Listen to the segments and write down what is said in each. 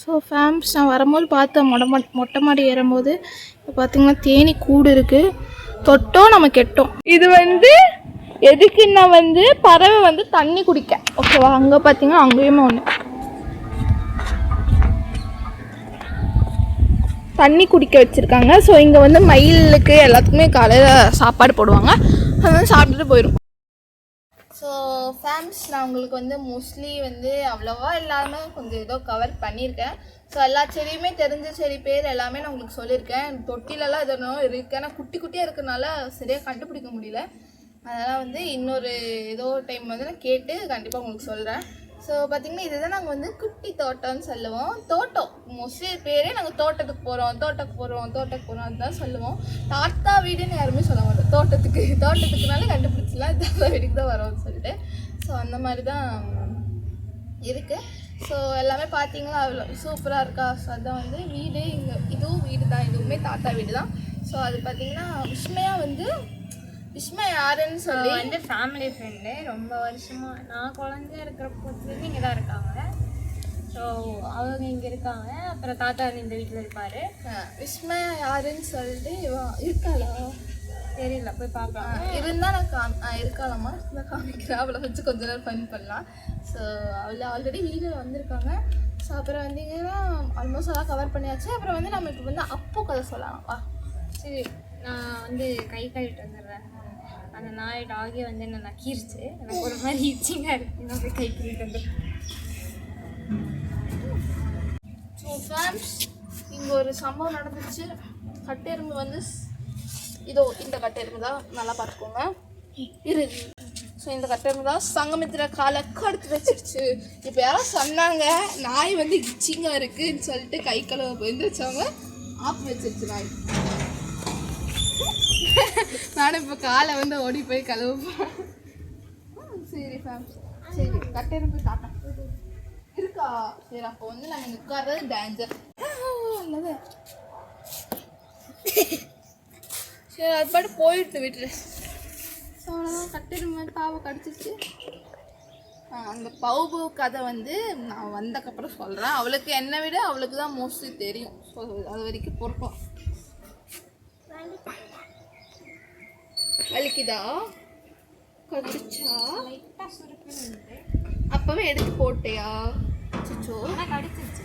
So ஃபேம்ஸ் நான் வரும்போது பார்த்தேன் மொட்டை மா மொட்டை மாடி ஏறும்போது இப்போ பார்த்தீங்கன்னா தேனி கூடு இருக்குது தொட்டோம் நம்ம கெட்டோம். இது வந்து எதுக்குன்னா வந்து பறவை வந்து தண்ணி குடிக்க. ஓகேவா அங்கே பார்த்தீங்கன்னா அங்கேயுமே ஒன்று தண்ணி குடிக்க வச்சுருக்காங்க. ஸோ இங்கே வந்து மயிலுக்கு எல்லாத்துக்குமே காலையில் சாப்பாடு போடுவாங்க. அது வந்து சாப்பிட்டுட்டு போயிடும் ஸோ ஃபேம்ஸ் நான் உங்களுக்கு வந்து மோஸ்ட்லி வந்து அவ்வளோவா எல்லாமே கொஞ்சம் ஏதோ கவர் பண்ணியிருக்கேன். ஸோ எல்லா செடியுமே தெரிஞ்ச செடி பேர் எல்லாமே நான் உங்களுக்கு சொல்லியிருக்கேன். தொட்டிலெல்லாம் எதனோ இருக்குது ஆனால் குட்டி குட்டியாக இருக்கிறனால சரியாக கண்டுபிடிக்க முடியல. அதனால் வந்து இன்னொரு ஏதோ டைம் வந்து நான் கேட்டு கண்டிப்பாக உங்களுக்கு சொல்கிறேன் ஸோ பார்த்தீங்கன்னா இதுதான் நாங்கள் வந்து குட்டி தோட்டம்னு சொல்லுவோம். தோட்டம். மோஸ்ட்லி பேரே நாங்கள் தோட்டத்துக்கு போகிறோம் தோட்டத்துக்கு போகிறோம் தோட்டத்துக்கு போகிறோம் அதுதான் சொல்லுவோம். தாத்தா வீடுன்னு யாருமே சொல்ல மாட்டோம். தோட்டத்துக்கு தோட்டத்துக்குனால கண்டுபிடிச்சலாம் தாத்தா வீட்டுக்கு தான் வரோம்னு சொல்லிட்டு. ஸோ அந்த மாதிரி தான் இருக்குது ஸோ எல்லாமே பார்த்தீங்களா அவ்வளோ சூப்பராக இருக்கா? ஸோ அதுதான் வந்து வீடு இங்கே இதுவும் வீடு தான் இதுவுமே தாத்தா வீடு தான் ஸோ அது பார்த்தீங்கன்னா விஷ்மையாக வந்து விஸ்மயா யாருன்னு சொல்லி வந்து ஃபேமிலி ஃப்ரெண்டு ரொம்ப வருஷமா நான் குழந்தையா இருக்கிற போதுலேருந்து இங்கே தான் இருக்காங்க. ஸோ அவங்க இங்கே இருக்காங்க. அப்புறம் தாத்தா இந்த வீட்டில் இருப்பார். விஸ்மயா யாருன்னு சொல்லிட்டு இருக்காளா? தெரியல போய் பார்க்கலாம். இருந்தால் நான் காம் ஆ, இருக்காளாமா இருந்தால் காமிக்கிறேன். அவளை வச்சு கொஞ்ச நேரம் ஃபன் பண்ணலாம். ஸோ அவள் ஆல்ரெடி வீடியோவில் வந்திருக்காங்க. ஸோ அப்புறம் வந்தீங்கன்னா ஆல்மோஸ்ட் எல்லாம் கவர் பண்ணியாச்சு. அப்புறம் வந்து நம்ம இப்போ வந்து அப்போ கதை சொல்லலாம். வா. சரி நான் வந்து கை கழுவிட்டு வந்துடுறேன். அந்த நாய் டாகே வந்து என்ன நக்கிருச்சு. எனக்கு ஒரு மாதிரி இச்சிங்காக இருக்கு. நான் போய் கை கழுவிட்டு வந்து. ஸோ ஃபேன்ஸ் இங்கே ஒரு சம்பவம் நடந்துச்சு. கட்டெரும்பு வந்து ஸ்- இதோ இந்த கட்டெரும்பு தான். நல்லா பார்த்துக்கோங்க. இரு ஸோ இந்த கட்டெரும்பு தான் சங்கமித்திர காலை கடுத்து வச்சிருச்சு. இப்போ யாரும் சொன்னாங்க நாய் வந்து இச்சிங்காக இருக்குன்னு சொல்லிட்டு கை கழுவ போயிருந்துச்சவங்க ஆப் வச்சிருச்சு நாய். நானும் இப்போ காலை வந்து ஓடி போய் கழுவுப்பேன் சரி ஃபேம்ஸ் சரி கட்டெரும்பு காட்டேன் இருக்கா? சரி அப்போ வந்து நாங்கள் உட்கார்றது டேஞ்சர் நல்லது சரி அது பாட்டு போயிட்டு விட்டுரு ஸோ அவ்வளோதான் கட்டிடும் மாதிரி பாவை கடிச்சிச்சு அந்த பவுபு கதை வந்து நான் வந்தக்கப்புறம் சொல்கிறேன் அவளுக்கு என்னை விட அவளுக்கு தான் மோஸ்ட்லி தெரியும். ஸோ அது வரைக்கும் பொறுப்போம். வலிக்குதா? கடிச்சா அப்பவே எடுத்து போட்டியா? அச்சோ ஆனால் கடிச்சிருச்சு.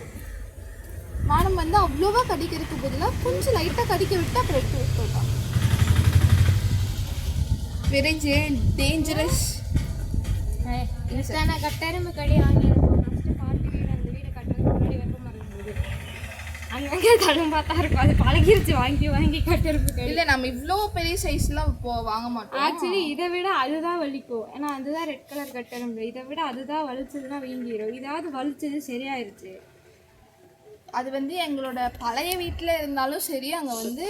நானும் வந்து அவ்வளோவா கடிக்கிறதுக்கு பதிலாக கொஞ்சம் லைட்டாக கடிக்க விட்டு அப்புறம் எடுத்து விட்டுருக்கான் வெரி டேஞ்சரஸ் கட்டெரும்பு கடி வாங்கியிருக்கோம் ஃபஸ்ட்டு பார்த்துட்டு அந்த வீடு கட்டுறதுக்கு முன்னாடி வெப்ப மரம் இருந்தது அங்கங்கே தான் இருக்கும். அது பழகிருச்சு. வாங்கி வாங்கி கட்டெரும்பு கடி இல்லை நம்ம இவ்வளோ பெரிய சைஸ்லாம் இப்போ வாங்க மாட்டோம். ஆக்சுவலி இதை விட அதுதான் வலிக்கும். ஏன்னா அதுதான் ரெட் கலர் கட்டெரும்பு இதை விட அதுதான் வலிச்சதுன்னா வீங்கிரும். இதாவது வலிச்சது சரியாயிருச்சு. அது வந்து எங்களோட பழைய வீட்டில் இருந்தாலும் சரி அங்கே வந்து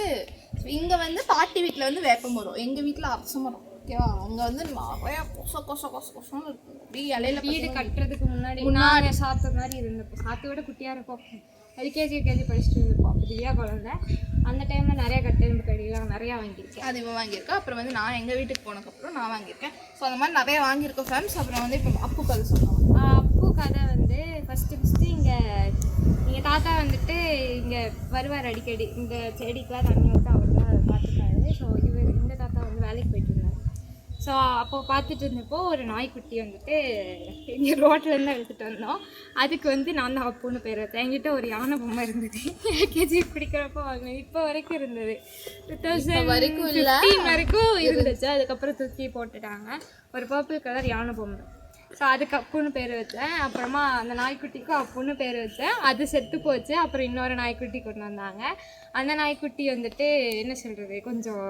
இங்கே வந்து பாட்டி வீட்டில் வந்து வேப்ப மரம். எங்கள் வீட்டில் அரச மரம். ஓகேவா அங்கே வந்து நிறையா கொச கொச கொச கொசன்னு இருக்கும். அப்படியே இலையில வீடு கட்டுறதுக்கு முன்னாடி முன்னாடி. சாத்த மாதிரி இருந்தப்போ சாத்தை விட குட்டியாக இருப்போம். எல்கேஜி யூகேஜி படிச்சுட்டு இருப்போம் திவ்யா குழந்தை அந்த டைமில் நிறைய கட்டெரும்பு கடிலாம் நிறையா வாங்கியிருக்கேன். அது இவன் வாங்கியிருக்கா அப்புறம் வந்து நான் எங்கள் வீட்டுக்கு போனதுக்கப்புறம் நான் வாங்கியிருக்கேன். ஸோ அந்த மாதிரி நிறைய வாங்கியிருக்கோம் ஃப்ரெண்ட்ஸ் அப்புறம் வந்து இப்போ அப்பு கதை சொல்லுவோம். அப்பு கதை வந்து ஃபஸ்ட்டு ஃபஸ்ட்டு இங்கே எங்கள் தாத்தா வந்துட்டு இங்கே வருவார் அடிக்கடி. இந்த செடிக்கெலாம் தண்ணி விட்டு அவர் தான் பார்த்துப்பாரு. ஸோ இவர் இந்த தாத்தா வந்து வேலைக்கு போயிட்டு ஸோ அப்போ பார்த்துட்டு இருந்தப்போ ஒரு நாய்க்குட்டி வந்துட்டு இங்கே ரோட்லேருந்து எடுத்துகிட்டு வந்தோம். அதுக்கு வந்து நான் தான் அப்புன்னு பேர் வைத்தேன். என்கிட்ட ஒரு யானை பொம்மை இருந்தது. எல்கேஜி பிடிக்கிறப்போ வாங்கினது இப்போ வரைக்கும் இருந்தது. டூ தௌசண்ட் வரைக்கும் இல்ல. வரைக்கும் இருந்துச்சு. அதுக்கப்புறம் தூக்கி போட்டுட்டாங்க. ஒரு பர்பிள் கலர் யானை பொம்மை. ஸோ அதுக்கு அப்புன்னு பேர் வச்சேன் அப்புறமா அந்த நாய்க்குட்டிக்கும் அப்புன்னு பேர் வச்சேன் அது செத்து போச்சு. அப்புறம் இன்னொரு நாய்க்குட்டி கொண்டு வந்தாங்க. அந்த நாய்க்குட்டி வந்துட்டு என்ன சொல்கிறது கொஞ்சம்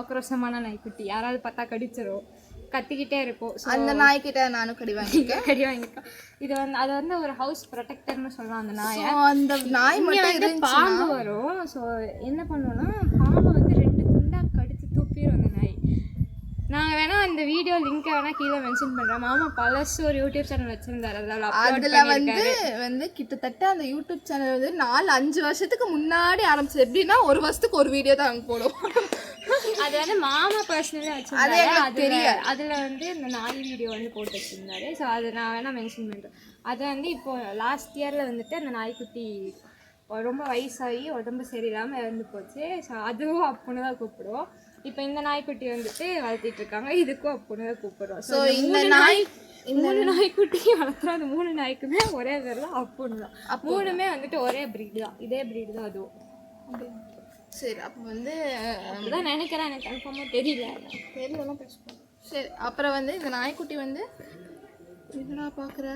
ஆக்ரோஷமான நாய்க்குட்டி. யாராவது பார்த்தா கடிச்சிரும். கத்திக்கிட்டே இருக்கும். அந்த நாய்க்கிட்ட நானும் கடி வாங்கியிருக்கேன் கடி வாங்கிருக்கோம் இது வந்து அது வந்து ஒரு ஹவுஸ் ப்ரொடெக்டர்னு சொல்லலாம் அந்த நாயை. அந்த நாய் மட்டும் பாம்பு வரும். ஸோ என்ன பண்ணுவோம்னா பாம்பை வந்து ரெண்டு துண்டா கடிச்சு துப்பிடும் அந்த நாய். நாங்கள் வேணா அந்த வீடியோ லிங்க்கை வேணா கீழே மென்ஷன் பண்ணுறோம் மாமா பழசு ஒரு யூடியூப் சேனல் வச்சிருந்தாரு. அதில் அதுல வந்து வந்து கிட்டத்தட்ட அந்த யூடியூப் சேனல் வந்து நாலு அஞ்சு வருஷத்துக்கு முன்னாடி ஆரம்பிச்சது. எப்படின்னா ஒரு வருஷத்துக்கு ஒரு வீடியோ தான் அங்க போடுவோம். அது வந்து மாமா பர்சனலாக அது வச்சிருந்தாரு. எங்களுக்கு அதில் அதில் வந்து இந்த நாய் வீடியோ வந்து போட்டு வச்சிருந்தாரு ஸோ அதை நான் வேணா மென்ஷன் பண்ணுறேன் அது வந்து இப்போ லாஸ்ட் இயரில் வந்துட்டு அந்த நாய்க்குட்டி ரொம்ப வயசாகி உடம்பு சரியில்லாமல் இறந்து போச்சு. ஸோ அதுவும் அப்புன்னு தான் கூப்பிடுவோம். இப்போ இந்த நாய்க்குட்டி வந்துட்டு வளர்த்திட்டு இருக்காங்க. இதுக்கும் அப்புன்னு தான் கூப்பிடுறோம். ஸோ இந்த நாய் மூணு நாய்க்குட்டி வளர்த்துறோம் அந்த மூணு நாய்க்குமே ஒரே பேர் தான். அப்புன்னு தான். மூணுமே வந்துட்டு ஒரே ப்ரீடு தான். இதே ப்ரீடு தான் அதுவும். சரி அப்போ வந்து அப்படிதான் நினைக்கிறேன். எனக்கு கன்ஃபார்மாக தெரியல. தெரியலாம் பேசுவோம். சரி அப்புறம் வந்து இந்த நாய்க்குட்டி வந்து என்னடா பார்க்குற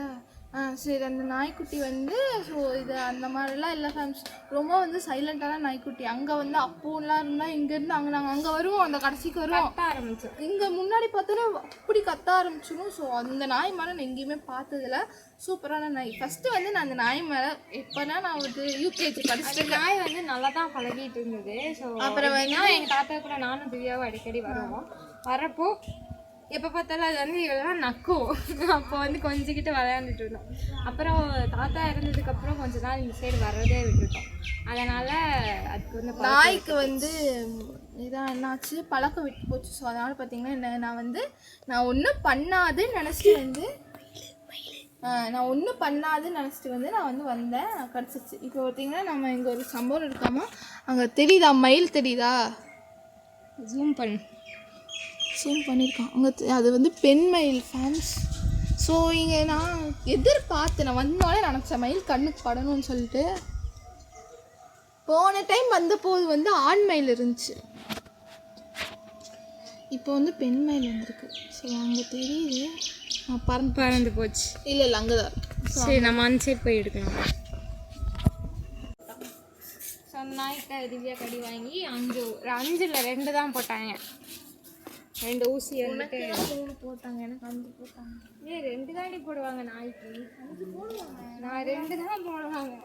சரி அந்த நாய்க்குட்டி வந்து ஸோ இது அந்த மாதிரிலாம் இல்லை ஃபேம்ஸ் ரொம்ப வந்து சைலண்டான நாய்க்குட்டி. அங்கே வந்து அப்போலாம் இருந்தால் இங்கேருந்து அங்கே நாங்கள் அங்கே வருவோம் அந்த கடைசிக்கு வருவோம். கத்த ஆரம்பிச்சோம் இங்கே முன்னாடி பார்த்தோன்னா அப்படி கத்த ஆரம்பிச்சிடும் ஸோ அந்த நாய் மேலே நான் எங்கேயுமே பார்த்ததில்ல. சூப்பரான நாய். ஃபஸ்ட்டு வந்து நான் அந்த நாய் மேலே எப்போனா நான் வந்து யூகேஜி படிச்சுட்டு அந்த நாய் வந்து நல்லா தான் பழகிட்டு இருந்தது. ஸோ அப்புறம் வந்து எங்கள் தாத்தா கூட நானும் திவ்யாவும் அடிக்கடி வருவோம். வரப்போ எப்போ பார்த்தாலும் அது வந்து இவெல்லாம் நக்கும். அப்போ வந்து கொஞ்சிக்கிட்டு விளையாண்டுட்டு இருந்தோம். அப்புறம் தாத்தா இறந்ததுக்கப்புறம் கொஞ்ச நாள் இந்த சைடு வர்றதே விட்டுட்டோம். அதனால் அதுக்கு வந்து நாய்க்கு வந்து இதான் என்னாச்சு? பழக்கம் விட்டு போச்சு. ஸோ அதனால் பார்த்தீங்கன்னா என்ன நான் வந்து நான் ஒன்றும் பண்ணாதுன்னு நினச்சிட்டு வந்து நான் ஒன்றும் பண்ணாதுன்னு நினச்சிட்டு வந்து நான் வந்து வந்தேன். கிடச்சிச்சு. இப்போ பார்த்தீங்கன்னா நம்ம இங்கே ஒரு சம்பவம் இருக்காமோ? அங்கே தெரியுதா? மயில் தெரியுதா? ஜூம் பண்ணு. ஜூம் பண்ணியிருக்கான் அங்கே அது வந்து பெண் மயில் ஃபேன்ஸ் ஸோ இங்கே நான் எதிர்பார்த்தேன் நான் வந்தோடனே நினச்சேன் மயில் கண்ணுக்கு படணும்னு சொல்லிட்டு. போன டைம் வந்தபோது வந்து ஆண் மயில் இருந்துச்சு. இப்போ வந்து பெண் மயில் வந்திருக்கு. ஸோ அங்கே தெரியுது. நான் பறந்து பறந்து போச்சு. இல்லை இல்லை அங்கே தான் சரி நம்ம அந்த சைடு போய் எடுக்கலாம். ஸோ அந்த நாய்க்கு திவ்யா கடி வாங்கி அஞ்சு ஒரு அஞ்சில் ரெண்டு தான் போட்டாங்க. ரெண்டு ஊசி வந்துட்டு மூணு போட்டாங்க எனக்கு அஞ்சு போட்டாங்க. ஏ ரெண்டு தாண்டி போடுவாங்க நாய்க்கு. நான் ரெண்டு தான் போடுவாங்க.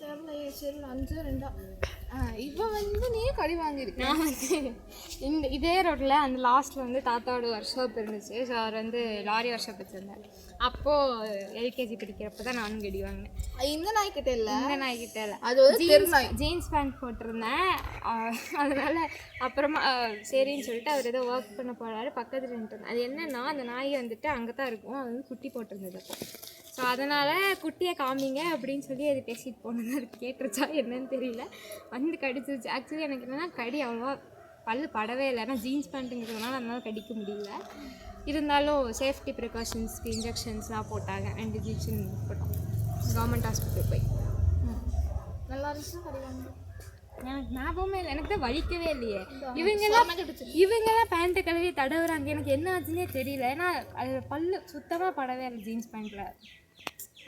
தெரியலையே சரி அஞ்சு ரெண்டா. ஆ இவ வந்து நீ கடி வாங்கியிருக்க நான் வந்து இந்த இதே ரோட்டில் அந்த லாஸ்ட்டில் வந்து தாத்தாவோட ஒர்க் ஷாப் இருந்துச்சு. ஸோ அவர் வந்து லாரி ஒர்க் ஷாப் வச்சுருந்தார். அப்போது எல்கேஜி படிக்கிறப்ப தான் நானும் கடி வாங்கினேன். இந்த நாய்க்கிட்ட இல்லை? இந்த நாய்கிட்ட இல்லை. அது வந்து தெருநாய் ஜீன்ஸ் பேண்ட் போட்டிருந்தேன். அதனால அப்புறமா சரின்னு சொல்லிட்டு அவர் ஏதோ ஒர்க் பண்ண போறாரு பக்கத்துல நின்று அது என்னன்னா அந்த நாய் வந்துட்டு அங்கே தான் இருக்கும். அது வந்து குட்டி போட்டிருந்தது அப்போ. ஸோ அதனால குட்டியை காமிங்க அப்படின்னு சொல்லி அது பேசிட்டு போனது அது கேட்டுருச்சா என்னன்னு தெரியல. வந்து கடிச்சிருச்சு. ஆக்சுவலி எனக்கு என்னன்னா கடி அவ்வளோவா பல்லு படவே இல்லை. ஏன்னா ஜீன்ஸ் பேண்ட்டுங்கிறதுனால அதனால கடிக்க முடியல. இருந்தாலும் சேஃப்டி ப்ரிகாஷன்ஸ்க்கு இன்ஜெக்ஷன்ஸ்லாம் போட்டாங்க ரெண்டு இன்ஜெக்ஷன் போட்டோம் கவர்மெண்ட் ஹாஸ்பிட்டல் போய். நல்லா வாங்க எனக்கு ஞாபகமே இல்லை. எனக்கு தான் வலிக்கவே இல்லையே. இவங்கெல்லாம் இவங்கெல்லாம் பேண்ட்டை கழுவி தடவுறாங்க. எனக்கு என்ன ஆச்சுன்னே தெரியல. ஏன்னா அது பல்லு சுத்தமாக படவே இல்லை ஜீன்ஸ் பேண்ட்டில்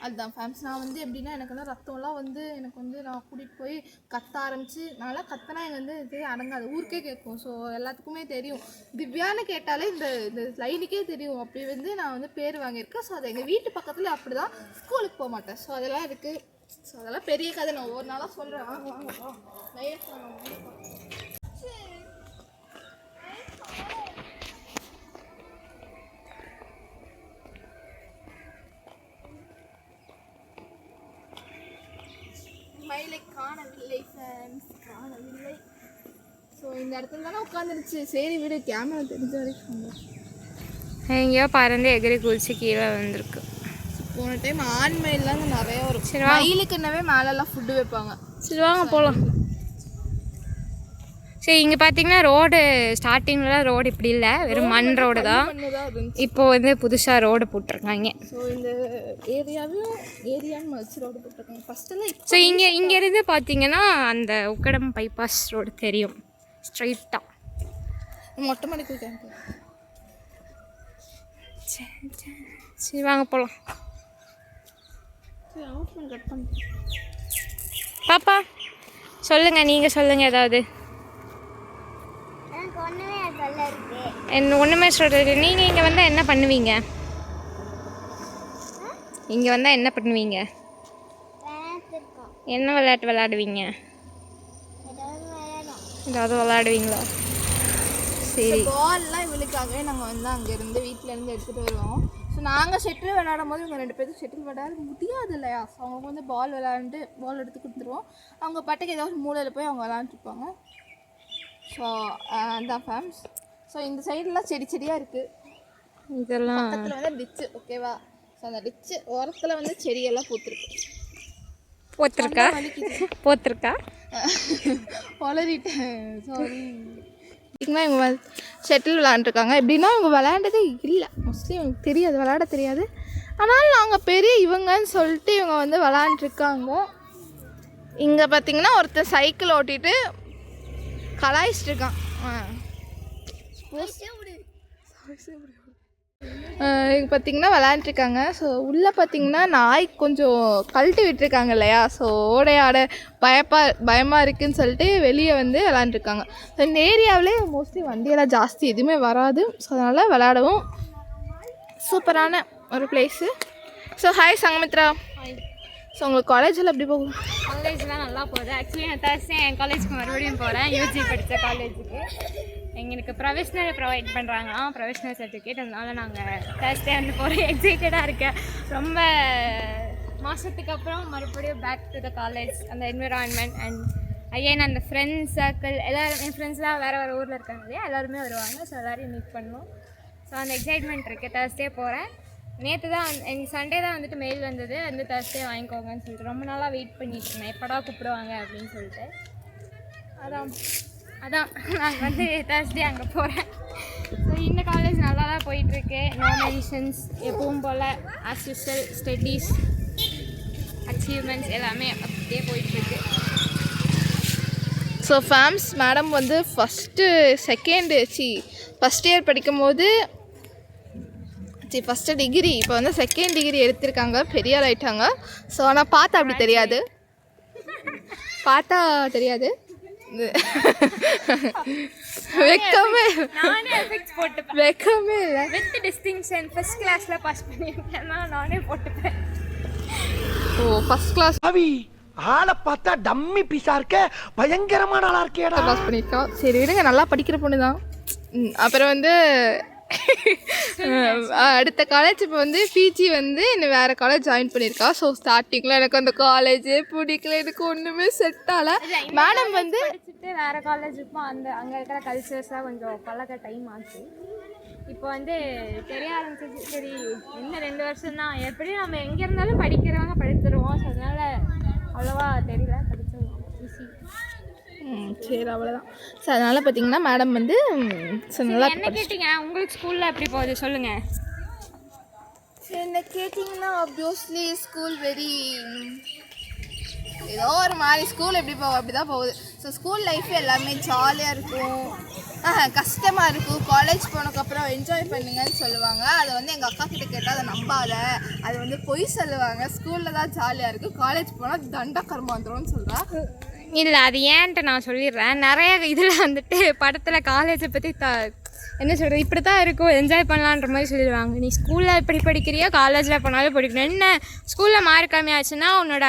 அதுதான் ஃபேம்ஸ் நான் வந்து எப்படின்னா எனக்கு வந்து ரத்தம்லாம் வந்து எனக்கு வந்து நான் கூட்டிகிட்டு போய் கத்த ஆரம்பிச்சு நான்லாம் கத்தனா எனக்கு வந்து இது அடங்காது. ஊருக்கே கேட்கும். ஸோ எல்லாத்துக்குமே தெரியும். திவ்யான்னு கேட்டாலே இந்த இந்த லைனுக்கே தெரியும். அப்படி வந்து நான் வந்து பேர் வாங்கியிருக்கேன். ஸோ அது எங்கள் வீட்டு பக்கத்தில் அப்படி தான் ஸ்கூலுக்கு போக மாட்டேன். ஸோ அதெல்லாம் இருக்குது ஸோ அதெல்லாம் பெரிய கதை. நான் ஒவ்வொரு நாளாக சொல்கிறேன் வாங்க வாங்க வா. நைட் போகணும், நைட் போகணும். சரி. மயிலை காணவில்லை ஃப்ரெண்ட்ஸ் காணவில்லை ஸோ இந்த இடத்துல தானே உட்காந்துருச்சு. சரி விடு கேமரா தெரிஞ்ச வரைக்கும் எங்கேயோ பறந்து எகிரி குளிச்சு கீழே வந்திருக்கு போன டைம் ஆண் மயில்லாம் அங்க நிறைய வரும் சரி, மயிலுக்குன்னவே மேலெல்லாம் ஃபுட்டு வைப்பாங்க. சரி வாங்க போகலாம் சரி இங்கே பார்த்தீங்கன்னா ரோடு ஸ்டார்டிங்கில் ரோடு இப்படி இல்லை. வெறும் மண் ரோடு தான். தான் இப்போ வந்து புதுசாக ரோடு போட்டிருக்காங்க. ஸோ இந்த ஏரியாவையும் ஏரியான்னு வச்சு ரோடு போட்டிருக்காங்க. ஃபஸ்ட்டெல்லாம் இப்போ ஸோ இங்கே இங்கேருந்து பார்த்தீங்கன்னா அந்த உக்கடம் பைபாஸ் ரோடு தெரியும். ஸ்ட்ரைட்டாக மொட்டை மாடிக்கு சரி வாங்க போகலாம் பாப்பா சொல்லுங்கள் நீங்கள் சொல்லுங்கள் ஏதாவது. என்ன ஒன்றுமே சொல்கிறது நீங்கள் இங்கே வந்தால் என்ன பண்ணுவீங்க? இங்கே வந்தால் என்ன பண்ணுவீங்க? என்ன விளையாட்டு விளையாடுவீங்க? ஏதாவது விளையாடுவீங்களா சரி. பால்லாம் இவளுக்காகவே நாங்கள் வந்து அங்கேருந்து வீட்டிலேருந்து எடுத்துகிட்டு வருவோம். ஸோ நாங்கள் ஷெட்டில் விளையாடும் போது இவங்க ரெண்டு பேரும் ஷெட்டில் விளையாட முடியாது இல்லையா ஸோ அவங்க வந்து பால் விளையாண்டு பால் எடுத்து கொடுத்துருவோம். அவங்க பாட்டுக்கு ஏதாவது மூலையில் போய் அவங்க விளையாண்டுருப்பாங்க ஸோ அதான் ஃபேம்ஸ் ஸோ இந்த சைடெலாம் செடி செடியாக இருக்குது இதெல்லாம் பக்கத்தில் வந்து டிச்சு ஓகேவா ஸோ அந்த டிச்சு ஓரத்தில் வந்து செடியெல்லாம் பூத்துருக்கு. போத்திருக்கா? போத்திருக்கா? வளரிட்டேன் சாரி இவங்க ஷட்டில் விளாண்டுருக்காங்க எப்படின்னா இவங்க விளையாண்டதே இல்லை. மோஸ்ட்லி இவங்களுக்கு தெரியாது விளையாட தெரியாது. ஆனால் நாங்கள் பெரிய இவங்கன்னு சொல்லிட்டு இவங்க வந்து விளாண்டுருக்காங்க இங்கே பார்த்தீங்கன்னா ஒருத்தர் சைக்கிள் ஓட்டிட்டு கலாய்ச்சிட்டு இருக்கான். ஆ. இங்கே பார்த்தீங்கன்னா விளையாண்டுருக்காங்க ஸோ உள்ளே பார்த்தீங்கன்னா நாய் கொஞ்சம் கழட்டி விட்டுருக்காங்க இல்லையா? ஸோ ஓடையாட பயப்பா பயமாக இருக்குதுன்னு சொல்லிட்டு வெளியே வந்து விளாண்டுருக்காங்க ஸோ இந்த ஏரியாவிலே மோஸ்ட்லி வண்டியெல்லாம் ஜாஸ்தி எதுவுமே வராது. ஸோ அதனால் விளையாடவும் சூப்பரான ஒரு place so hi Sangamitra. So உங்களுக்கு காலேஜில் எப்படி போகும் காலேஜ்லாம் நல்லா போகுது. ஆக்சுவலி நான் தேர்ஸ்டே என் காலேஜ்க்கு மறுபடியும் போகிறேன் யூஜி படித்த காலேஜுக்கு எங்களுக்கு ப்ரொஃபஷ்னல் ப்ரொவைட் பண்ணுறாங்களாம் ப்ரொஃபஷ்னல் சர்டிஃபிகேட் அதனால நாங்கள் தேர்ஸ்டே வந்து போகிறோம் எக்ஸைட்டடாக இருக்கேன். ரொம்ப மாதத்துக்கு அப்புறம் மறுபடியும் பேக் டு த காலேஜ் அந்த என்விரான்மெண்ட் அண்ட் ஐயன் அந்த ஃப்ரெண்ட்ஸ் சர்க்கிள் எல்லோரும் என் ஃப்ரெண்ட்ஸ்லாம் வேறு வேறு ஊரில் இருக்காங்க இல்லையா? எல்லாருமே வருவாங்க. ஸோ எல்லோரையும் மீட் பண்ணுவோம். ஸோ அந்த எக்ஸைட்மெண்ட் இருக்குது தேர்ஸ்டே போகிறேன் நேற்று தான் எங்கள் சண்டே தான் வந்துட்டு மெயில் வந்தது. வந்து தேர்ஸ்டே வாங்கிக்கோங்கன்னு சொல்லிட்டு ரொம்ப நாளாக வெயிட் பண்ணிட்டு இருந்தேன். எப்படா கூப்பிடுவாங்க அப்படின்னு சொல்லிட்டு. அதான். அதான் நாங்கள் வந்து தேர்ஸ்டே அங்கே போகிறேன் ஸோ இந்த காலேஜ் நல்லா தான் போயிட்டுருக்கு. நோ மென்ஷன்ஸ் எப்பவும் போல் ஆஸ் யூஸ்வல் ஸ்டடீஸ் அச்சீவ்மெண்ட்ஸ் எல்லாமே அப்படியே போயிட்டுருக்கு. ஸோ ஃபேம்ஸ் மேடம் வந்து ஃபஸ்ட்டு செகண்டு சி ஃபஸ்ட் இயர் படிக்கும்போது சி ஃபஸ்ட்டு டிகிரி இப்போ வந்து செகண்ட் டிகிரி எடுத்திருக்காங்க பெரிய ஆள் ஆயிட்டாங்க. ஸோ ஆனால் பார்த்தா அப்படி தெரியாது. பார்த்தா தெரியாது. வெக்கமே நானே எஃபெக்ட்ஸ் போட்டுப்பேன் வெக்கமே இல்லை வித் டிஸ்டிங்ஷன் ஃபஸ்ட் கிளாஸில் பாஸ் பண்ணியிருக்கேன்னா நானே போட்டுப்பேன் ஓ ஃபஸ்ட் கிளாஸ் அவி ஆளை பார்த்தா டம்மி பீஸா இருக்க பயங்கரமான ஆளா இருக்கேடா பாஸ் பண்ணியிருக்கா சரி விடுங்க நல்லா படிக்கிற பொண்ணு தான் அப்புறம் வந்து அடுத்த காலேஜ் இப்போ வந்து பிஜி வந்து இன்னும் வேறு காலேஜ் ஜாயின் பண்ணியிருக்கா? ஸோ ஸ்டார்டிங்கில் எனக்கு அந்த காலேஜே பிடிக்கல. எனக்கு ஒன்றுமே செட் ஆகல. மேடம் வந்து வேறு காலேஜுக்கும் அந்த அங்கே இருக்கிற கல்ச்சர்ஸாக கொஞ்சம் பழக டைம் ஆச்சு. இப்போ வந்து தெரிய ஆரம்பிச்சிச்சு. சரி இன்னும் ரெண்டு வருஷம் தான் எப்படியும் நம்ம எங்கே இருந்தாலும் படிக்கிறவங்க படிச்சிருவோம். ஸோ அதனால அவ்வளோவா தெரியல. படிச்சிருவோம். ஈஸி சரி அவ்வளோதான் ஸோ அதனால் பார்த்தீங்கன்னா மேடம் வந்து நல்லா என்ன கேட்டீங்க? உங்களுக்கு ஸ்கூலில் எப்படி போகுது? சொல்லுங்கள் சரி என்ன கேட்டிங்கன்னா ஆப்வியஸ்லி ஸ்கூல் வெரி ஏதோ ஒரு மாதிரி ஸ்கூல் எப்படி போகும் அப்படி தான் போகுது. ஸோ ஸ்கூல் லைஃப் எல்லாமே ஜாலியாக இருக்கும். ஆஹ், கஷ்டமாக இருக்கும். காலேஜ் போனதுக்கப்புறம் என்ஜாய் பண்ணுங்கன்னு சொல்லுவாங்க. அதை வந்து எங்கள் அக்கா கிட்ட கேட்டால் அதை நம்பாத. அது வந்து பொய் சொல்லுவாங்க. ஸ்கூலில் தான் ஜாலியாக இருக்கும் காலேஜ் போனால் தண்ட கர்மாந்திரம்னு சொல்கிறா இல்லை அது ஏன்ட்டு நான் சொல்லிடுறேன். நிறைய இதில் வந்துட்டு படத்தில் காலேஜை பற்றி த என்ன சொல்கிறது இப்படி தான் இருக்கும் என்ஜாய் பண்ணலான்ற மாதிரி சொல்லிடுவாங்க. நீ ஸ்கூலில் எப்படி படிக்கிறியோ காலேஜில் போனாலும் படிக்கணும். என்ன ஸ்கூலில் மார்க் கம்மியாச்சுன்னா உன்னோட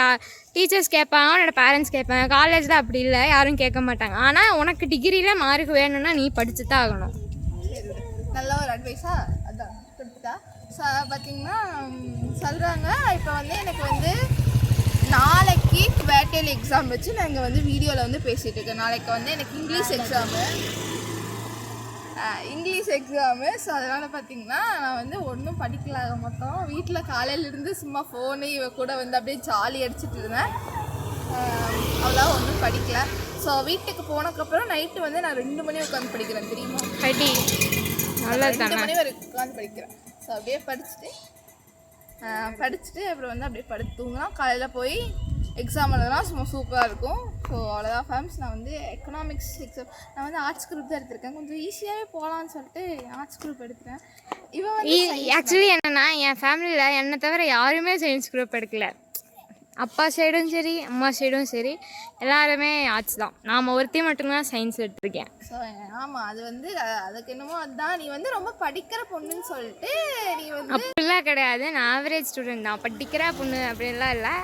டீச்சர்ஸ் கேட்பாங்க உன்னோட பேரண்ட்ஸ் கேட்பாங்க. காலேஜ் தான் அப்படி இல்லை யாரும் கேட்க மாட்டாங்க. ஆனால் உனக்கு டிகிரியில் மார்க் வேணும்னா நீ படிச்சு தான் ஆகணும். நல்ல ஒரு அட்வைஸாக அதான் கொடுத்துட்டா? ஸோ பார்த்தீங்கன்னா சொல்கிறாங்க இப்போ வந்து எனக்கு வந்து நாளைக்கு குவேட்டல் எக்ஸாம் வச்சு நான் இங்கே வந்து வீடியோவில் வந்து பேசிகிட்டு இருக்கேன். நாளைக்கு வந்து எனக்கு English exam English exam so அதனால் பார்த்தீங்கன்னா நான் வந்து ஒன்றும் படிக்கல மொத்தம். வீட்டில் காலையிலேருந்து சும்மா ஃபோனு இவ கூட வந்து அப்படியே ஜாலி அடிச்சிட்டு இருந்தேன். அவ்வளோ ஒன்றும் படிக்கல. ஸோ வீட்டுக்கு போனதுக்கப்புறம் நைட்டு வந்து நான் ரெண்டு மணி உட்காந்து படிக்கிறேன் தெரியுமா? படி நல்லது ரெண்டு மணி வரைக்கும் உட்காந்து படிக்கிறேன். ஸோ அப்படியே படிச்சுட்டு படிச்சுட்டு அப்புறம் வந்து அப்படியே படுத்து தூங்கலாம் காலையில் போய் எக்ஸாம் எழுதலாம் சும்மா சூப்பராக இருக்கும். ஸோ அவ்வளோதான் ஃபேம்ஸ் நான் வந்து எக்கனாமிக்ஸ் எக்ஸாம் நான் வந்து ஆர்ட்ஸ் குரூப் தான் எடுத்திருக்கேன். கொஞ்சம் ஈஸியாகவே போகலான்னு சொல்லிட்டு ஆர்ட்ஸ் குரூப் எடுக்கிறேன் இவன் ஆக்சுவலி என்னன்னா என் ஃபேமிலியில் என்னை தவிர யாருமே சயின்ஸ் குரூப் எடுக்கல. அப்பா சைடும் சரி அம்மா சைடும் சரி எல்லாருமே ஆர்ட்ஸ் தான். நாம் ஒருத்தி மட்டும்தான் சயின்ஸ் எடுத்திருக்கேன். ஸோ ஆமாம் அது வந்து அதுக்கு என்னமோ அதுதான். நீ வந்து ரொம்ப படிக்கிற பொண்ணுன்னு சொல்லிட்டு நீ வந்து அப்படிலாம் கிடையாது. நான் ஆவரேஜ் ஸ்டூடெண்ட் தான். படிக்கிற பொண்ணு அப்படிலாம் இல்லை.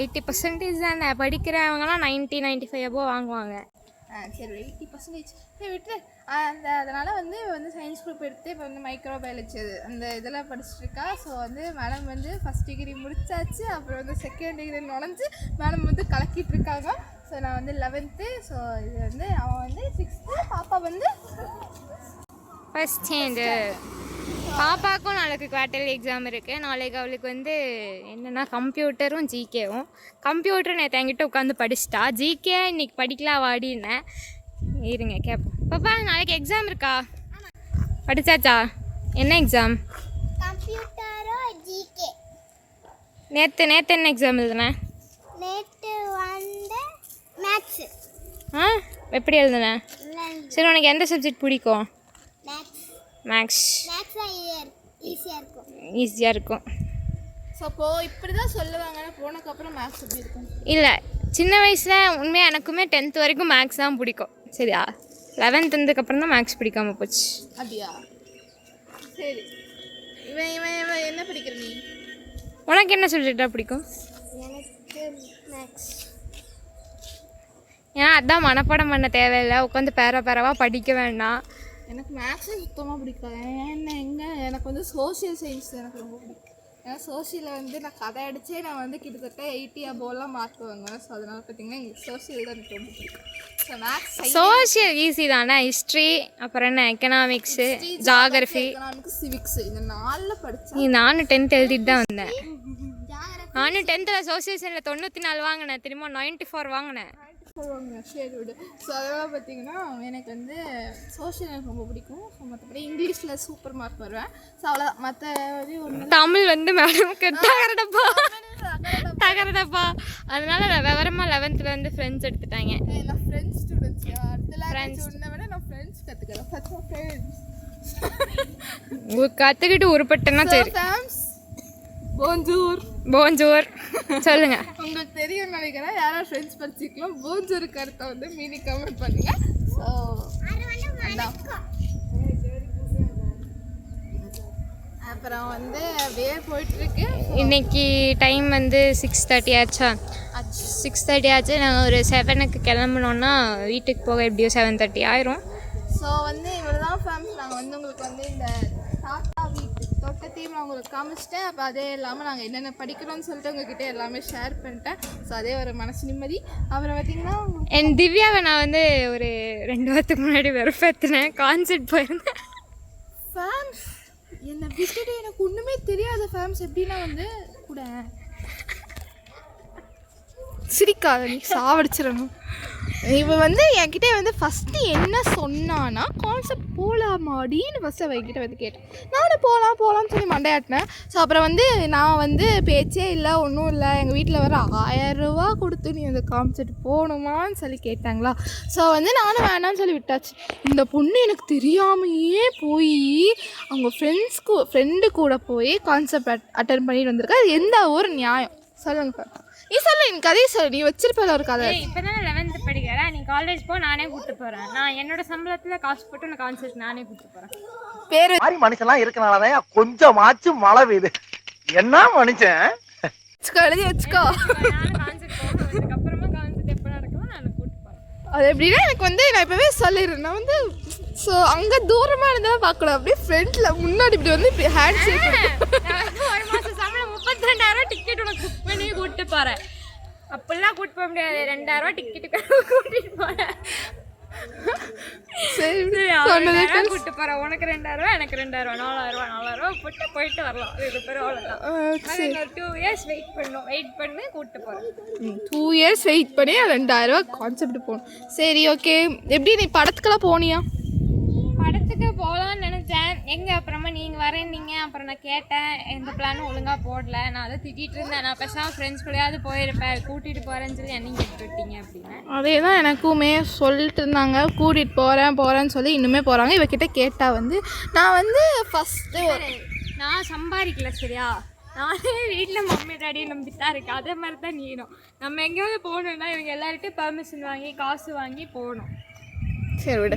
எயிட்டி பர்சன்டேஜ் தானே. படிக்கிறவங்கலாம் நைன்ட்டி நைன்ட்டி ஃபைவ் அபோவ் வாங்குவாங்க சரி எயிட்டி பர்சன்டேஜ் விட்டு அந்த அதனால் வந்து வந்து சயின்ஸ் குரூப் எடுத்து இப்போ வந்து மைக்ரோ பயாலஜி அது அந்த இதெல்லாம் படிச்சுட்டுருக்கா ஸோ வந்து மேடம் வந்து ஃபஸ்ட் டிகிரி முடித்தாச்சு அப்புறம் வந்து செகண்ட் டிகிரி நுழைஞ்சு மேடம் வந்து கலக்கிட்டு இருக்காங்க. ஸோ நான் வந்து லெவன்த்து ஸோ இது வந்து அவன் வந்து சிக்ஸ்த்து பாப்பா வந்து ஃபஸ்ட் ஸ்டாண்டர்ட் பாப்பாக்கும் நாளைக்கு குவார்டர்லி எக்ஸாம் இருக்குது நாளைக்கு அவளுக்கு வந்து என்னென்னா கம்ப்யூட்டரும் ஜிகேவும் கம்ப்யூட்டர் நேற்று என்கிட்ட உட்காந்து படிச்சிட்டா. ஜிகே இன்னைக்கு படிக்கலாம் வாடின்னேன் இருங்க கேட்போம் பாப்பா நாளைக்கு எக்ஸாம் இருக்கா? படிச்சாச்சா? என்ன எக்ஸாம் கம்ப்யூட்டரோ ஜிகே நேற்று நேற்று என்ன எக்ஸாம் எழுதுனேன் நேற்று வந்து மேக்ஸு ஆ? எப்படி எழுதுனேன் சரி உனக்கு எந்த சப்ஜெக்ட் பிடிக்கும்? மேக்ஸ் மேக்ஸ் ஈஸியாக இருக்கும். ஈஸியாக இருக்கும். ஸோ அப்போ இப்படி தான் சொல்லுவாங்கன்னா போனதுக்கப்புறம் மேக்ஸ் எப்படி இருக்கும்? இல்லை சின்ன வயசில் உண்மையாக எனக்குமே டென்த் வரைக்கும் மேக்ஸ் தான் பிடிக்கும். சரியா? லெவன்த் வந்ததுக்கப்புறம் தான் மேக்ஸ் பிடிக்காம போச்சு. அப்படியா? சரி. இவன் இவன் இவன் என்ன படிக்கிற நீ? உனக்கு என்ன சப்ஜெக்டாக பிடிக்கும்? எனக்கு மேக்ஸ் ஏன்னா அதான் மனப்பாடம் பண்ண தேவையில்லை. உட்காந்து பேர பேரவாக படிக்க வேண்டாம். எனக்கு மேக்ஸே சுத்தமாக பிடிக்காது. என்ன எங்கே? எனக்கு வந்து சோஷியல் சயின்ஸ் எனக்கு ரொம்ப பிடிக்கும். ஏன்னா சோஷியலில் வந்து நான் கதை அடிச்சே நான் வந்து கிட்டத்தட்ட எயிட்டி அபோவெலாம் மார்க் வாங்குவேன். ஸோ அதனால் பார்த்தீங்கன்னா எங்களுக்கு சோஷியல் தான் எனக்கு ரொம்ப பிடிக்கும். ஸோ மேக்ஸ் சோஷியல் ஈஸி தானே? ஹிஸ்ட்ரி அப்புறம் என்ன? எக்கனாமிக்ஸு ஜாகிரஃபி எக்கனாமிக்ஸ் சிவிக்ஸ் இந்த நாலில் படித்தா நீ நானும் டென்த் எழுதிட்டு தான் வந்தேன். நானும் டென்த்தில் சோஷியல் சயின்ஸில் தொண்ணூற்றி நாலு வாங்கினேன். திரும்ப நைன்ட்டி ஃபோர் வாங்கினேன். சொல்லுவாங்க சரி விடு ஸோ அதெல்லாம் பார்த்தீங்கன்னா எனக்கு வந்து சோஷியல் எனக்கு ரொம்ப பிடிக்கும். ஸோ மற்றபடி இங்கிலீஷில் சூப்பர் மார்க் வருவேன். ஸோ அவ்வளோதான் மற்றபடி ஒன்று தமிழ் வந்து மேடம்க்கு தகரடப்பா. தகரடப்பா. அதனால நான் விவரமாக லெவன்த்தில் வந்து ஃப்ரெண்ட்ஸ் எடுத்துட்டாங்க. நான் ஃப்ரெண்ட்ஸ் ஸ்டூடெண்ட்ஸ் அடுத்த லாங்குவேஜ் ஒன்றை விட நான் ஃப்ரெண்ட்ஸ் கற்றுக்கிறேன் ஃபர்ஸ்ட் ஃப்ரெண்ட்ஸ் கற்றுக்கிட்டு உருப்பட்டேன்னா சரி. போஞ்சூர் போஞ்சோர் சொல்லுங்க. உங்களுக்கு தெரியும் நினைக்கிறேன். யாராவது ஃப்ரெண்ட்ஸ் படிச்சிக்கலாம் போஞ்சூர் கருத்தை வந்து மீனி கமெண்ட் பண்ணுங்க. ஸோ அப்புறம் வந்து அப்படியே போயிட்டு இருக்கு இன்னைக்கு டைம் வந்து சிக்ஸ் தேர்ட்டி ஆச்சா? சிக்ஸ் தேர்ட்டி ஆச்சு. நாங்கள் ஒரு செவனுக்கு கிளம்புனோன்னா வீட்டுக்கு போக எப்படியோ செவன் தேர்ட்டி ஆயிரும். ஸோ வந்து இவ்வளோதான் ஃபேம்ஸ் நாங்கள் வந்து உங்களுக்கு வந்து இந்த தோட்டத்தையும் நான் உங்களுக்கு காமிச்சிட்டேன். அப்போ அதே இல்லாமல் நாங்கள் என்னென்ன படிக்கிறோம்னு சொல்லிட்டு உங்ககிட்ட எல்லாமே ஷேர் பண்ணிட்டேன். ஸோ அதே ஒரு மனசு நிம்மதி. அப்புறம் பார்த்தீங்கன்னா என் திவ்யாவை நான் வந்து ஒரு ரெண்டு வாரத்துக்கு முன்னாடி வெறுப்பேற்றினேன் கான்சர்ட் போயிருந்தேன். ஃபேம்ஸ் என்னை விட்டுட்டு எனக்கு ஒன்றுமே தெரியாத ஃபேம்ஸ் எப்படின்னா வந்து கூட. சிரிக்காத நீ சாவடிச்சிடணும். இவன் வந்து என்கிட்ட வந்து ஃபஸ்ட்டு என்ன சொன்னான்னா கான்செப்ட் போகலாமாடின்னு ஃபஸ்ட்டு அவ என்கிட்ட வந்து கேட்டேன் நானும் போகலாம் போகலாம்னு சொல்லி மண்டையாட்டினேன். ஸோ அப்புறம் வந்து நான் வந்து பேச்சே இல்லை ஒன்றும் இல்லை. எங்கள் வீட்டில் வர ஆயிரம் ரூபா கொடுத்து நீ அந்த கான்செப்ட் போகணுமான்னு சொல்லி கேட்டாங்களா? ஸோ வந்து நானும் வேணாம்னு சொல்லி விட்டாச்சு. இந்த பொண்ணு எனக்கு தெரியாமையே போய் அவங்க ஃப்ரெண்ட்ஸ்க்கு ஃப்ரெண்டு கூட போய் கான்செப்ட் அட்டன் பண்ணிட்டு வந்திருக்கா. அது எந்த ஒரு நியாயம்? சொல்லுங்க நீ சொல்லு என் கதையை சொல்லு. நீ வச்சிருப்பல ஒரு கதை. இப்போ தானே லெவன்த்து காலேஜ் போ நானே கூப்பிட்டு போகிறேன் நான் என்னோட சம்பளத்தில் காசு போட்டு நான் கான்சர்ட் நானே கூப்பிட்டு போகிறேன் பேர் மாதிரி மனுஷன்லாம் இருக்கனாலதான் கொஞ்சமாச்சும் மழை பெய்யுது. என்ன மனுஷன்? எழுதி வச்சுக்கோ. அது எப்படின்னா எனக்கு வந்து நான் இப்போவே சொல்லிடுறேன். நான் வந்து ஸோ அங்கே தூரமாக இருந்தாலும் பார்க்கல. அப்படியே ஃப்ரண்ட்டில் முன்னாடி இப்படி வந்து இப்படி ஹேண்ட் ஷேக் ஒரு மாதம் சம்பளம் முப்பத்தி ரெண்டாயிரம் டிக்கெட் உனக்கு புக் பண்ணி கூப்பிட்டு போகிறேன் அப்படிலாம் கூப்பிட்டு போக முடியாது. ரெண்டாயிரம் ரூபா டிக்கெட்டுக்கு கூட்டிட்டு சொன்னதே கூப்பிட்டு போகிறேன் உனக்கு ரெண்டாயிரம் ரூபா எனக்கு ரெண்டாயிரம் ரூபா நாலாயிரம் ரூபா நாலாயிரம் ரூபா போட்டு போயிட்டு வரலாம். ரெண்டு பேரும் அவ்வளோதான் டூ இயர்ஸ் வெயிட் பண்ணணும் வெயிட் பண்ணி. கூப்பிட்டு போகிறேன் டூ இயர்ஸ் வெயிட் பண்ணி ரெண்டாயிரம் ரூபா கான்செப்ட் போகணும் சரி ஓகே எப்படி நீ படத்துக்கெல்லாம் போனியா? படத்துக்கு போகலான்னு எங்கே? அப்புறமா நீங்கள் வரேன்னீங்க. அப்புறம் நான் கேட்டேன். எந்த பிளானும் ஒழுங்காக போடல. நான் அதை திட்டிகிட்டு இருந்தேன். நான் பேசாமல் ஃப்ரெண்ட்ஸ் கூடயாவது போயிருப்பேன். கூட்டிகிட்டு போகிறேன்னு சொல்லி என்னையும் கேட்டு விட்டீங்க அப்படின்னு. அதே தான் எனக்குமே சொல்லிட்டு இருந்தாங்க. கூட்டிகிட்டு போகிறேன் போகிறேன்னு சொல்லி இன்னுமே போகிறாங்க இவகிட்ட கேட்டால் வந்து நான் வந்து ஃபஸ்ட்டு நான் சம்பாதிக்கல சரியா? நானே வீட்டில் மம்மி டாடியை நம்பி தான் இருக்கேன் அதே மாதிரி தான் நீனும். நம்ம எங்கேயாவது போகணுன்னா இவங்க எல்லார்கிட்டையும் பெர்மிஷன் வாங்கி காசு வாங்கி போகணும். சரி விடு.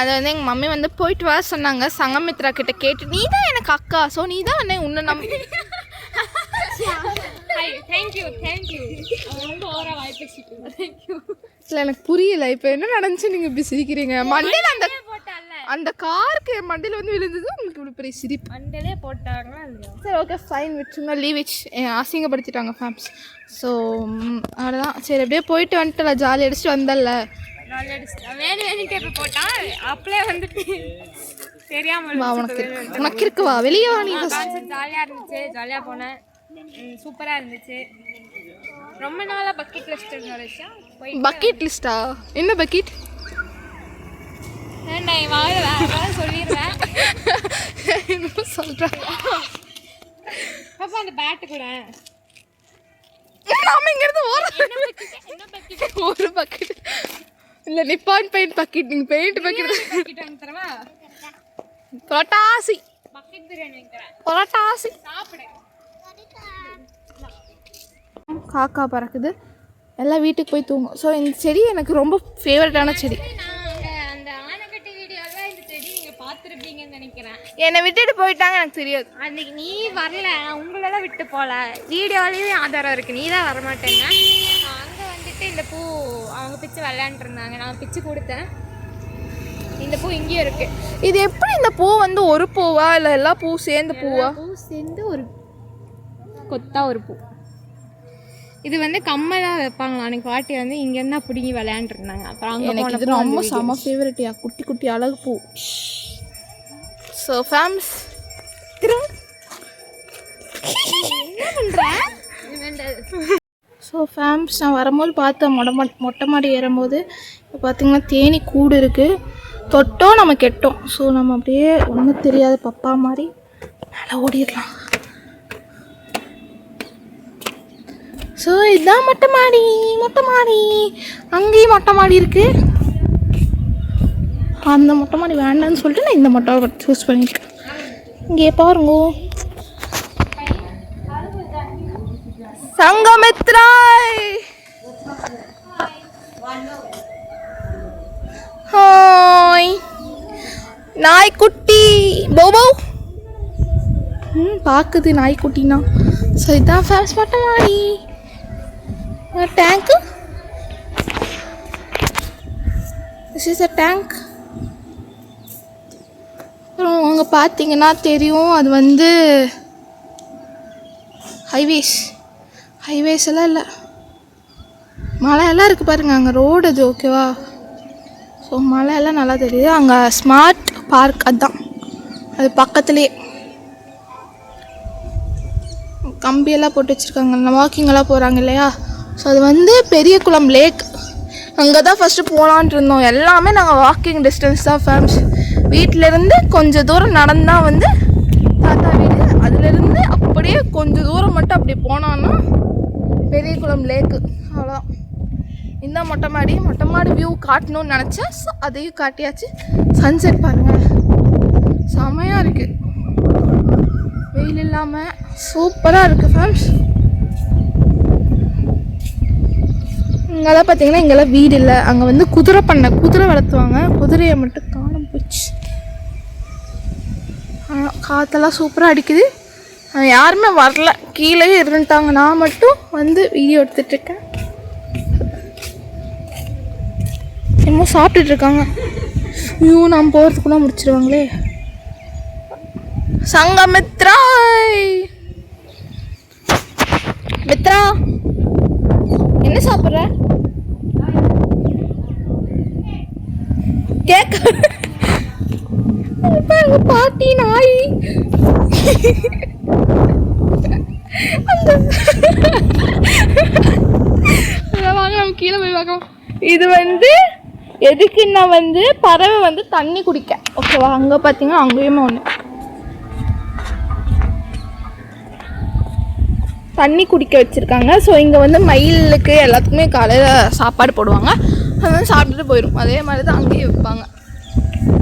அது வந்து எங்கள் மம்மி வந்து போயிட்டு வர சொன்னாங்க. சங்கமித்ரா கிட்ட கேட்டு நீ தான் எனக்கு அக்கா. ஸோ நீ தான் என்ன உன்னை நம்பி தேங்க்யூ தேங்க்யூ ரொம்ப ஓர வாய்ப்பு தேங்க்யூ இல்லை எனக்கு புரியல. இப்போ என்ன நடந்துச்சு? நீங்கள் இப்படி சிரிக்கிறீங்க? மண்டையில் அந்த அந்த காருக்கு மண்டையில் வந்து விழுந்தது. உங்களுக்கு இவ்வளோ பெரிய சிரிப்பு. மண்டலே போட்டாங்களா இல்லையா? சரி ஓகே ஃபைன் விட்டுருங்க. லீவ் விச் அசிங்கப்படுத்திட்டாங்க ஃபேம்ஸ் ஸோ அவ்வளோதான் சரி அப்படியே போயிட்டு வந்துட்டல. ஜாலி அடிச்சுட்டு வந்தல்ல வேணும் எப்போ போட்டான் அப்படியே வந்துட்டு தெரியாம உனக்கு உனக்கு இருக்கு வா வெளியே வா நீ. ஜாலியாக இருந்துச்சு ஜாலியாக போனேன். சூப்பராக இருந்துச்சு. ரொம்ப நாளாக பக்கெட் லிஸ்ட் இருந்த விஷயம் பக்கெட் லிஸ்டா என்ன பக்கெட் நான் ஏதாவது சொல்லிடுவேன் என்ன சொல்கிறேன் பாப்பா அந்த பேட்டு கூட. நாம இங்கிருந்து ஓரம் ஒரு பக்கெட் இல்லை நிப்பான் பெயிண்ட் பக்கெட் நீங்கள் பெயிண்ட் பக்கெட் புரட்டாசி. புரட்டாசி. காக்கா பறக்குது. எல்லாம் வீட்டுக்கு போய் தூங்கும். ஸோ இந்த செடி எனக்கு ரொம்ப ஃபேவரட்டான செடி. என்னை விட்டுட்டு போயிட்டாங்க எனக்கு தெரியாது. அன்னைக்கு நீ வரல. உங்களெல்லாம் விட்டு போகல. வீடியோலேயும் ஆதாரம் இருக்குது நீ தான் வரமாட்டேங்க அங்கே வந்துட்டு இந்த பூ அவங்க பிச்சு விளையாண்டுட்டு இருந்தாங்க நான் பிச்சு கொடுத்தேன். இந்த பூ இங்கேயும் இருக்கு. இது எப்படி இந்த பூ வந்து ஒரு பூவா? இல்லை எல்லா பூ சேர்ந்த பூவா? பூ சேர்ந்து ஒரு கொத்தா ஒரு பூ. இது வந்து கம்மலாக வைப்பாங்களா அன்னைக்கு பாட்டி வந்து இங்கேருந்து பிடுங்கி விளையாண்டுருந்தாங்க. அப்புறம் அங்கே எனக்கு இது ரொம்ப செம ஃபேவரட்டியா குட்டி குட்டி அழகு பூ. ஸோ ஃபேம்ஸ் திரும்ப ஸோ ஃபேம்ஸ் நான் வரும்போது பார்த்தேன் மொட்டை மா மொட்டை மாடி ஏறும்போது இப்போ பார்த்திங்கன்னா தேனி கூடு இருக்குது தொட்டோம் நம்ம கெட்டோம். ஸோ நம்ம அப்படியே ஒன்றும் தெரியாத பப்பா மாதிரி மேலே ஓடிடலாம். ஸோ இதுதான் மொட்டை மாடி மொட்டை மாடி. அங்கேயும் மொட்டை மாடி இருக்குது அந்த மொட்டை மாடி வேண்டாம்னு சொல்லிட்டு நான் இந்த மொட்டை சூஸ் பண்ணியிருக்கேன் இங்கே பாருங்க. சங்கமித்ராய். ஹாய். நாய்க்குட்டி. போபோ ம் பார்க்குது நாய்க்குட்டினா. ஸோ இதான் ஃபேமஸ் மொட்டை மாடி tank this is a tank அப்புறம் அங்கே பார்த்தீங்கன்னா தெரியும் அது வந்து ஹைவேஸ் ஹைவேஸ் எல்லாம் இல்லை. மலையெல்லாம் இருக்குது பாருங்கள் அங்கே ரோடு அது ஓகேவா ஸோ மழையெல்லாம் நல்லா தெரியுது. அங்கே ஸ்மார்ட் பார்க் அதுதான் அது பக்கத்துலேயே கம்பியெல்லாம் போட்டு வச்சுருக்காங்க. வாக்கிங்கெல்லாம் போகிறாங்க இல்லையா? ஸோ அது வந்து பெரிய குளம் லேக் அங்கே தான் ஃபஸ்ட்டு போகலான்ட்டு இருந்தோம். எல்லாமே நாங்கள் வாக்கிங் டிஸ்டன்ஸ் தான் ஃபேம்ஸ் வீட்டிலேருந்து கொஞ்சம் தூரம் நடந்தால் வந்து தாத்தா வீடு அதுலேருந்து அப்படியே கொஞ்சம் தூரம் மட்டும் அப்படி போனோன்னா பெரிய குளம் லேக்கு. அவ்வளோதான் இந்த மொட்டை மாடி மொட்டை மாடி வியூ காட்டணும்னு நினச்சேன் ஸோ அதையும் காட்டியாச்சு. சன்செட் பாருங்கள் செமையாக இருக்குது வெயில் இல்லாமல் சூப்பராக இருக்குது ஃபேம்ஸ் இங்கெல்லாம் பார்த்தீங்கன்னா இங்கெல்லாம் வீடு இல்லை. அங்கே வந்து குதிரை பண்ணை குதிரை வளர்த்துவாங்க. குதிரையை மட்டும் காணும் போச்சு. காற்றெல்லாம் சூப்பராக அடிக்குது. யாருமே வரல. கீழே இருந்துட்டாங்க நான் மட்டும் வந்து வீடியோ எடுத்துட்ருக்கேன் என்னமோ சாப்பிட்டுட்டு இருக்காங்க ஐயோ நான் போகிறதுக்குள்ள முடிச்சிருவாங்களே. சங்கமித்ராய் மித்ரா! என்ன சாப்பிட்ற? கேக் பாட்டி நாய். வாங்க நம்ம கீழே போய் பார்க்கலாம். இது வந்து எதுக்குன்னா வந்து பறவை வந்து தண்ணி குடிக்க? ஓகேவா அங்கே பார்த்தீங்கன்னா அங்கேயுமே ஒன்று தண்ணி குடிக்க வச்சுருக்காங்க. ஸோ இங்கே வந்து மயிலுக்கு எல்லாத்துக்குமே காலையில் சாப்பாடு போடுவாங்க. அது வந்து சாப்பிட்டுட்டு போயிடும் அதே மாதிரி தான் அங்கேயும் வைப்பாங்க.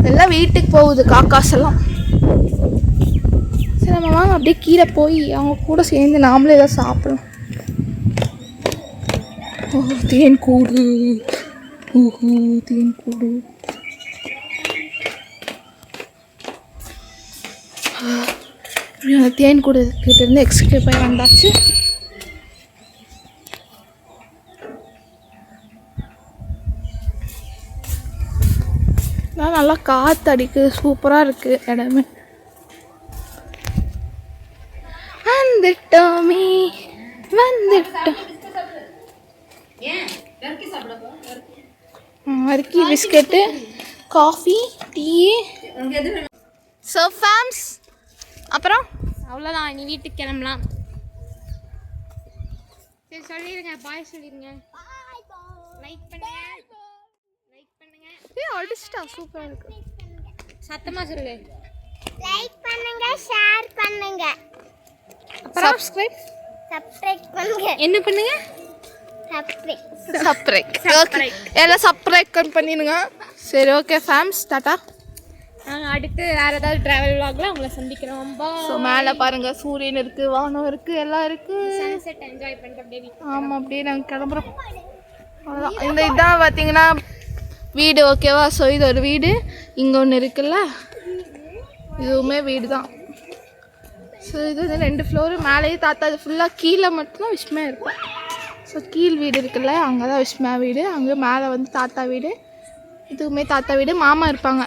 எல்லாம் வீட்டுக்கு போகுது காக்காஸ் எல்லாம் சரி நம்ம வாங்க. அப்படியே கீழே போய் அவங்க கூட சேர்ந்து நாமளே ஏதாவது சாப்பிடலாம். ஓ தேன் கூடு. ஓஹோ தேன் கூடு. தேன் கூடு கிட்டேருந்து எக்ஸ்கேப் ஆகி வந்தாச்சு. நல்லா காற்று அடிக்குது சூப்பராக இருக்குது இடமே. வறுக்கி biscuit coffee tea so fams அப்புறம்? அவ்வளோதான் நீ வீட்டுக்கு கிளம்பலாம். சரி சொல்லிடுங்க பாய் சொல்லிடுங்க லைக் பண்ணுங்க. லைக் பண்ணுங்க. ஏ அடிச்சிட்டா சூப்பராக இருக்கு. சத்தமாக சொல்லு. லைக் பண்ணுங்க ஷேர் பண்ணுங்க. சப்ஸ்கிரைப் சப்ஸ்கிரைப் பண்ணுங்க. என்ன பண்ணுங்க? சப்ஸ்கிரைப் சப்ரைக் ஓகே எல்லாம் சப்ரைக் பண்ணிடுங்க. சரி ஓகே ஃபேம்ஸ் டாட்டா நாங்கள் அடுத்து வேறு ஏதாவது ட்ராவல் vlogல உங்களை சந்திக்கிறோம். ஸோ மேலே பாருங்க சூரியன் இருக்கு வானம் இருக்கு எல்லாம் இருக்கு. சன்செட் என்ஜாய் பண்ணிட்டு அப்படியே ஆமாம் அப்படியே நாங்கள் கிளம்புறோம். அவ்வளோதான் இந்த இதான் பார்த்தீங்கன்னா வீடு ஓகேவா ஸோ இது ஒரு வீடு. இங்கே ஒன்று இருக்குல்ல? இதுவுமே வீடு தான் ஸோ இது வந்து ரெண்டு ஃப்ளோரு மேலேயே தாத்தா இது ஃபுல்லாக கீழே மட்டும்தான் விஷ்மா இருக்கும். ஸோ கீழ் வீடு இருக்குல்ல அங்கே தான் விஷ்மா வீடு. அங்கே மேலே வந்து தாத்தா வீடு. இதுவுமே தாத்தா வீடு மாமா இருப்பாங்க.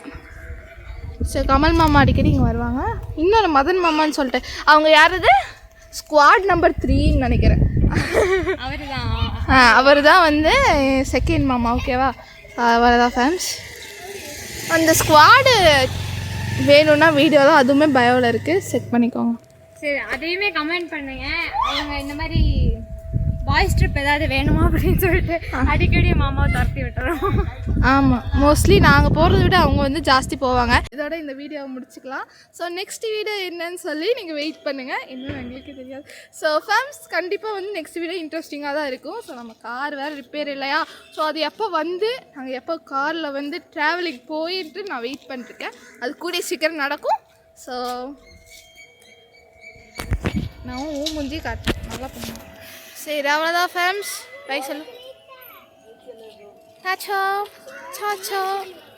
ஸோ கமல் மாமா அடிக்கடி இங்கே வருவாங்க. இன்னொரு மதன் மாமான்னு சொல்லிட்டு அவங்க யாரது ஸ்குவாட் நம்பர் த்ரீன்னு நினைக்கிறேன். அவர் தான் அவர் தான் வந்து செகண்ட் மாமா ஓகேவா அவர் தான் ஃபேன்ஸ் அந்த ஸ்குவாடு வேணும்னா வீடியோ தான் அதுவுமே பயோவில் இருக்குது செக் பண்ணிக்கோங்க. சரி அதையுமே கமெண்ட் பண்ணுங்க. அவங்க இந்த மாதிரி பாய்ஸ் ட்ரிப் ஏதாவது வேணுமா அப்படின்னு சொல்லிட்டு அடிக்கடி மாமாவை துரத்தி விட்டுறோம். ஆமாம் மோஸ்ட்லி நாங்கள் போகிறத விட அவங்க வந்து ஜாஸ்தி போவாங்க. இதோட இந்த வீடியோவை முடிச்சுக்கலாம். ஸோ நெக்ஸ்ட் வீடியோ என்னன்னு சொல்லி நீங்கள் வெயிட் பண்ணுங்கள் இன்னும் எங்களுக்கு தெரியாது. ஸோ ஃபேம்ஸ் கண்டிப்பாக வந்து நெக்ஸ்ட் வீடியோ இன்ட்ரெஸ்டிங்காக தான் இருக்கும். ஸோ நம்ம கார் வேறு ரிப்பேர் இல்லையா? ஸோ அது எப்போ வந்து நாங்கள் எப்போ காரில் வந்து ட்ராவலிங் போயிட்டு நான் வெயிட் பண்ணிருக்கேன். அது கூடிய சீக்கிரம் நடக்கும். ஸோ நான் ஊ முஞ்சி காட்டுறேன். நல்லா பண்ணுவேன் சரி அவ்வளோதான் ஃபேம்ஸ் பை சொல்லு. Ciao ciao.